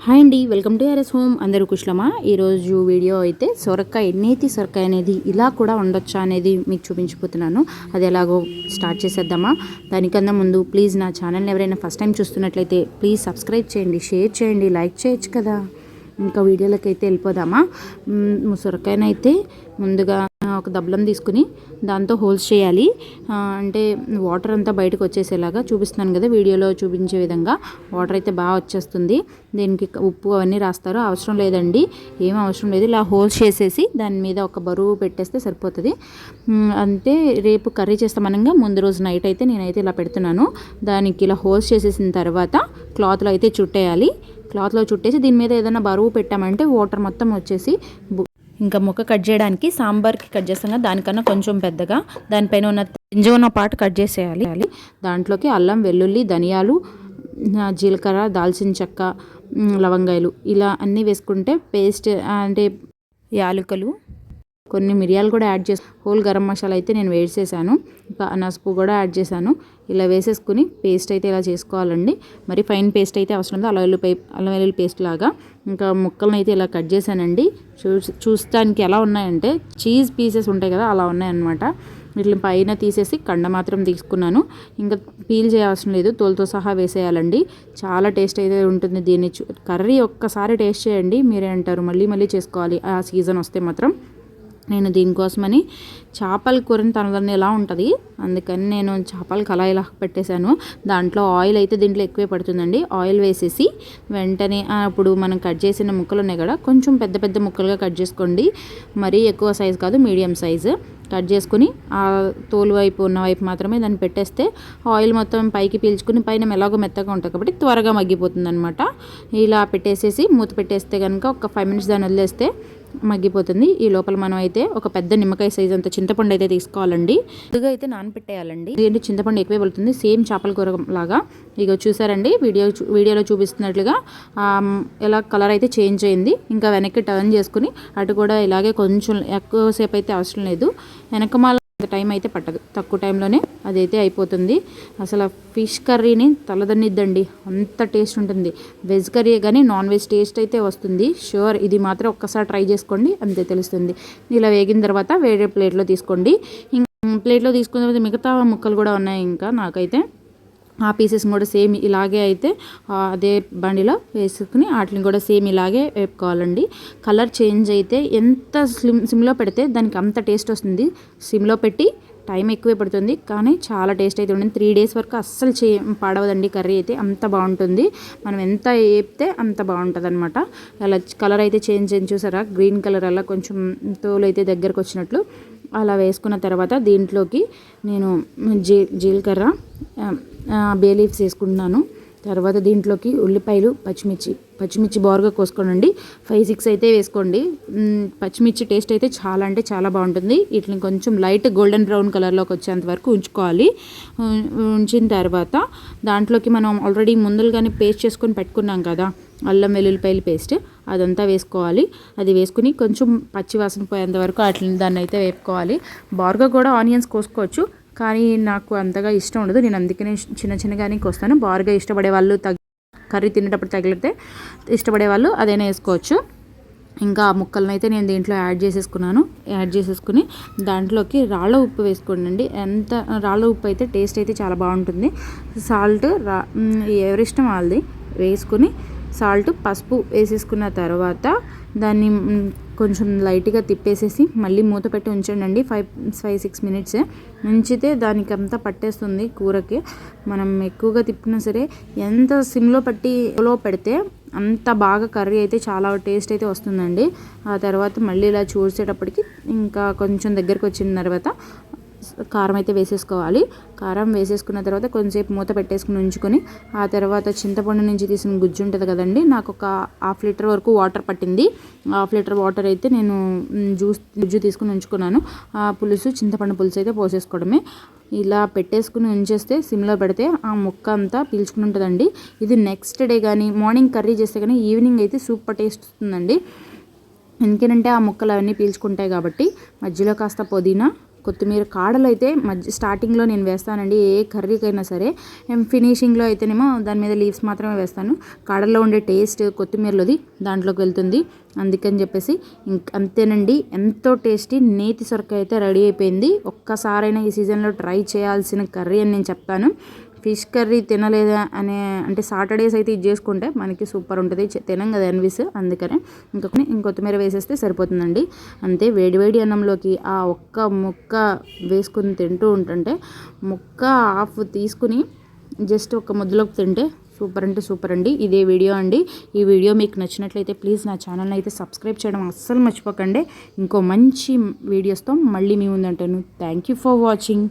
Hi అండి welcome to RS home. అందరూ కుశలమా? ఈరోజు వీడియో అయితే సొరకాయ నేతి సొరకాయ అనేది ఇలా కూడా ఉండొచ్చా అనేది మీకు చూపించిపోతున్నాను అది ఎలాగో స్టార్ట్ చేసేద్దామా? దానికన్నా ముందు ప్లీజ్ నా ఛానల్ని ఎవరైనా ఫస్ట్ టైం చూస్తున్నట్లయితే ప్లీజ్ సబ్స్క్రైబ్ చేయండి షేర్ చేయండి లైక్ చేయొచ్చు కదా? ఇంకా వీడియోలోకి అయితే వెళ్ళిపోదామా? మ్, సొరకాయనైతే ముందుగా ఒక దబ్బలం తీసుకుని దాంతో హోల్స్ చేయాలి. అంటే వాటర్ అంతా బయటకు వచ్చేసేలాగా చూపిస్తున్నాను కదా వీడియోలో చూపించే విధంగా. వాటర్ అయితే బాగా వచ్చేస్తుంది. దీనికి ఉప్పు అవన్నీ రాస్తారు అవసరం లేదండి. ఏం అవసరం లేదు. ఇలా హోల్స్ చేసేసి దాని మీద ఒక బరువు పెట్టేస్తే సరిపోతుంది. అంటే రేపు కర్రీ చేస్తామనగా ముందు రోజు నైట్ అయితే నేనైతే ఇలా పెడుతున్నాను. దానికి ఇలా హోల్స్ చేసేసిన తర్వాత క్లాత్లో అయితే చుట్టేయాలి. క్లాత్లో చుట్టేసి దీని మీద ఏదైనా బరువు పెట్టామంటే వాటర్ మొత్తం వచ్చేసి ఇంకా ముక్క కట్ చేయడానికి సాంబార్కి కట్ చేస్తాం కదా దానికన్నా కొంచెం పెద్దగా. దానిపైన ఉన్న గింజ ఉన్న పార్ట్ కట్ చేసేయాలి. దాంట్లోకి అల్లం వెల్లుల్లి ధనియాలు జీలకర్ర దాల్చిన చెక్క లవంగాయలు ఇలా అన్నీ వేసుకుంటే పేస్ట్ అంటే యాలకులు కొన్ని మిరియాలు కూడా యాడ్ చేసి హోల్ గరం మసాలా అయితే నేను వేసేసాను. ఇంకా అనాసపు కూడా యాడ్ చేశాను. ఇలా వేసేసుకుని పేస్ట్ అయితే ఇలా చేసుకోవాలండి. మరి ఫైన్ పేస్ట్ అయితే అవసరం లేదు. అల్లం వెల్లుల్లి అల్లం వెల్లుల్లి పేస్ట్ లాగా. ఇంకా ముక్కలను అయితే ఇలా కట్ చేశానండి. చూ చూస్తానికి ఎలా ఉన్నాయంటే చీజ్ పీసెస్ ఉంటాయి కదా అలా ఉన్నాయన్నమాట. వీటిని పైన తీసేసి కండ మాత్రం తీసుకున్నాను. ఇంకా పీల్ చేయాల్సిన లేదు. తోలుతో సహా వేసేయాలండి. చాలా టేస్ట్ అయితే ఉంటుంది దీన్ని చూ- కర్రీ ఒక్కసారి టేస్ట్ చేయండి. మీరే అంటారు. మళ్ళీ మళ్ళీ చేసుకోవాలి. ఆ సీజన్ వస్తే మాత్రం. నేను దీనికోసమని చేపల కూరని తనదని ఎలా ఉంటుంది అందుకని నేను చేపల కళాయి ఇలా పెట్టేశాను. దాంట్లో ఆయిల్ అయితే దీంట్లో ఎక్కువే పడుతుందండి. ఆయిల్ వేసేసి వెంటనే అప్పుడు మనం కట్ చేసిన ముక్కలు ఉన్నాయి కదా కొంచెం పెద్ద పెద్ద ముక్కలుగా కట్ చేసుకోండి. మరీ ఎక్కువ సైజు కాదు మీడియం సైజు. కట్ చేసుకుని ఆ తోలు వైపు ఉన్న వైపు మాత్రమే దాన్ని పెట్టేస్తే ఆయిల్ మొత్తం పైకి పీల్చుకుని పైన ఎలాగో మెత్తగా ఉంటుంది కాబట్టి త్వరగా మగ్గిపోతుంది అనమాట ఇలా పెట్టేసేసి మూత పెట్టేస్తే కనుక ఒక ఫైవ్ మినిట్స్ దాన్ని వదిలేస్తే మగ్గిపోతుంది. ఈ లోపల మనం అయితే ఒక పెద్ద నిమ్మకాయ సైజ్ అంత చింతపండు అయితే తీసుకోవాలండి. ముందుగా అయితే నానపెట్టేయాలండి. ఏంటి చింతపండు ఎక్కువే పడుతుంది సేమ్ చేపల కూర లాగా. ఇక చూసారండి? వీడియో చూ- వీడియోలో చూపిస్తున్నట్లుగా ఇలా ఎలా కలర్ అయితే చేంజ్ అయింది. ఇంకా వెనక్కి టర్న్ చేసుకుని అటు కూడా ఇలాగే కొంచెం ఎక్కువసేపు అయితే అవసరం లేదు. వెనకమాల టైం అయితే పట్టదు. తక్కువ టైంలోనే అదైతే అయిపోతుంది. అసలు ఫిష్ కర్రీని తలదన్నిద్దండి. అంత టేస్ట్ ఉంటుంది. వెజ్ కర్రీ కానీ నాన్ వెజ్ టేస్ట్ అయితే వస్తుంది. షూర్ ఇది మాత్రం ఒక్కసారి ట్రై చేసుకోండి అంతే తెలుస్తుంది. ఇలా వేగిన తర్వాత వేరే ప్లేట్లో తీసుకోండి. ఇంకా ప్లేట్లో తీసుకున్న తర్వాత మిగతా ముక్కలు కూడా ఉన్నాయి ఇంకా నాకైతే. ఆ పీసెస్ కూడా సేమ్ ఇలాగే అయితే అదే బండిలో వేసుకుని వాటిని కూడా సేమ్ ఇలాగే వేపుకోవాలండి. కలర్ చేంజ్ అయితే ఎంత స్లిమ్ సిమ్లో పెడితే దానికి అంత టేస్ట్ వస్తుంది. సిమ్లో పెట్టి టైం ఎక్కువే పడుతుంది. కానీ చాలా టేస్ట్ అయితే ఉంటుంది. త్రీ డేస్ వరకు అస్సలు చే పాడవదండి కర్రీ అయితే. అంత బాగుంటుంది. మనం ఎంత వేపితే అంత బాగుంటుంది అనమాట అలా కలర్ అయితే చేంజ్ చేసి చూసారా? గ్రీన్ కలర్ అలా కొంచెం తోలు అయితే దగ్గరకు వచ్చినట్లు అలా వేసుకున్న తర్వాత దీంట్లోకి నేను జీ జీలకర్ర బే లీవ్స్ వేసుకుంటున్నాను. తర్వాత దీంట్లోకి ఉల్లిపాయలు పచ్చిమిర్చి. పచ్చిమిర్చి బారుగా కోసుకోనండి. ఫైవ్ సిక్స్ అయితే వేసుకోండి. పచ్చిమిర్చి టేస్ట్ అయితే చాలా అంటే చాలా బాగుంటుంది. వీటిని కొంచెం లైట్ గోల్డెన్ బ్రౌన్ కలర్లోకి వచ్చేంత వరకు ఉంచుకోవాలి. ఉంచిన తర్వాత దాంట్లోకి మనం ఆల్రెడీ ముందులుగానే పేస్ట్ చేసుకొని పెట్టుకున్నాం కదా అల్లం వెల్లుల్లిపాయల పేస్ట్ అదంతా వేసుకోవాలి. అది వేసుకుని కొంచెం పచ్చి వాసన పోయేంత వరకు అట్లా దాన్ని అయితే వేపుకోవాలి. బారుగా కూడా ఆనియన్స్ కోసుకోవచ్చు. కానీ నాకు అంతగా ఇష్టం ఉండదు. నేను అందుకనే చిన్న చిన్నగానే వస్తాను బారుగా ఇష్టపడే వాళ్ళు తగ్గ కర్రీ తినేటప్పుడు తగిలితే ఇష్టపడే వాళ్ళు అదైనా వేసుకోవచ్చు. ఇంకా ఆ ముక్కలను అయితే నేను దీంట్లో యాడ్ చేసేసుకున్నాను. యాడ్ చేసేసుకుని దాంట్లోకి రాళ్ళ ఉప్పు వేసుకోండి ఎంత రాళ్ళ ఉప్పు అయితే టేస్ట్ అయితే చాలా బాగుంటుంది. సాల్ట్ రా ఎవరిష్టం వాళ్ళది. వేసుకుని సాల్ట్ పసుపు వేసేసుకున్న తర్వాత దాన్ని కొంచెం లైట్గా తిప్పేసేసి మళ్ళీ మూత పెట్టి ఉంచండి ఫైవ్ ఫైవ్ సిక్స్ మినిట్స్ ఉంచితే దానికి అంతా పట్టేస్తుంది కూరకి. మనం ఎక్కువగా తిప్పినా సరే ఎంత సిమ్లో పట్టి లో పెడితే అంత బాగా కర్రీ అయితే చాలా టేస్ట్ అయితే వస్తుందండి. ఆ తర్వాత మళ్ళీ ఇలా చూసేటప్పటికి ఇంకా కొంచెం దగ్గరకు వచ్చిన తర్వాత కారం అయితే వేసేసుకోవాలి. కారం వేసేసుకున్న తర్వాత కొంచెంసేపు మూత పెట్టేసుకుని ఉంచుకొని ఆ తర్వాత చింతపండు నుంచి తీసిన గుజ్జు ఉంటుంది కదండి నాకు ఒక హాఫ్ లీటర్ వరకు వాటర్ పట్టింది. హాఫ్ లీటర్ వాటర్ అయితే నేను జ్యూస్ గుజ్జు తీసుకుని ఉంచుకున్నాను. ఆ పులుసు చింతపండు పులుసు అయితే పోసేసుకోవడమే. ఇలా పెట్టేసుకుని ఉంచేస్తే సిమ్లో పెడితే ఆ ముక్క అంతా పీల్చుకుని ఉంటుందండి. ఇది నెక్స్ట్ డే కానీ మార్నింగ్ కర్రీ చేస్తే కానీ ఈవినింగ్ అయితే సూపర్ టేస్ట్ వస్తుందండి. ఎందుకంటే ఆ ముక్కలు అవన్నీ పీల్చుకుంటాయి కాబట్టి మధ్యలో కాస్త పుదీనా కొత్తిమీర కాడలు అయితే మధ్య స్టార్టింగ్లో నేను వేస్తానండి ఏ కర్రీకైనా సరే. ఫినిషింగ్లో అయితేనేమో దాని మీద లీవ్స్ మాత్రమే వేస్తాను. కాడల్లో ఉండే టేస్ట్ కొత్తిమీరలోది దాంట్లోకి వెళ్తుంది. అందుకని చెప్పేసి ఇంక అంతేనండి. ఎంతో టేస్టీ నేతి సొరకాయ అయితే రెడీ అయిపోయింది. ఒక్కసారైనా ఈ సీజన్లో ట్రై చేయాల్సిన కర్రీ అని నేను చెప్తాను. ఫిష్ కర్రీ తినలేదా అనే అంటే సాటర్డేస్ అయితే ఇది చేసుకుంటే మనకి సూపర్ ఉంటుంది. తినం కదా ఎన్విస్ అందుకనే. ఇంకొక ఇంకొత్తిమీర వేసేస్తే సరిపోతుందండి. అంతే వేడివేడి అన్నంలోకి ఆ ఒక్క ముక్క వేసుకుని తింటూ ఉంటుంటే ముక్క హాఫ్ తీసుకుని జస్ట్ ఒక ముద్దలోకి తింటే సూపర్ అంటే సూపర్ అండి. ఇదే వీడియో అండి. ఈ వీడియో మీకు నచ్చినట్లయితే ప్లీజ్ నా ఛానల్ని అయితే సబ్స్క్రైబ్ చేయడం అస్సలు మర్చిపోకండి. ఇంకో మంచి వీడియోస్తో మళ్ళీ మీ ముందంటాను థ్యాంక్ యూ ఫర్ వాచింగ్.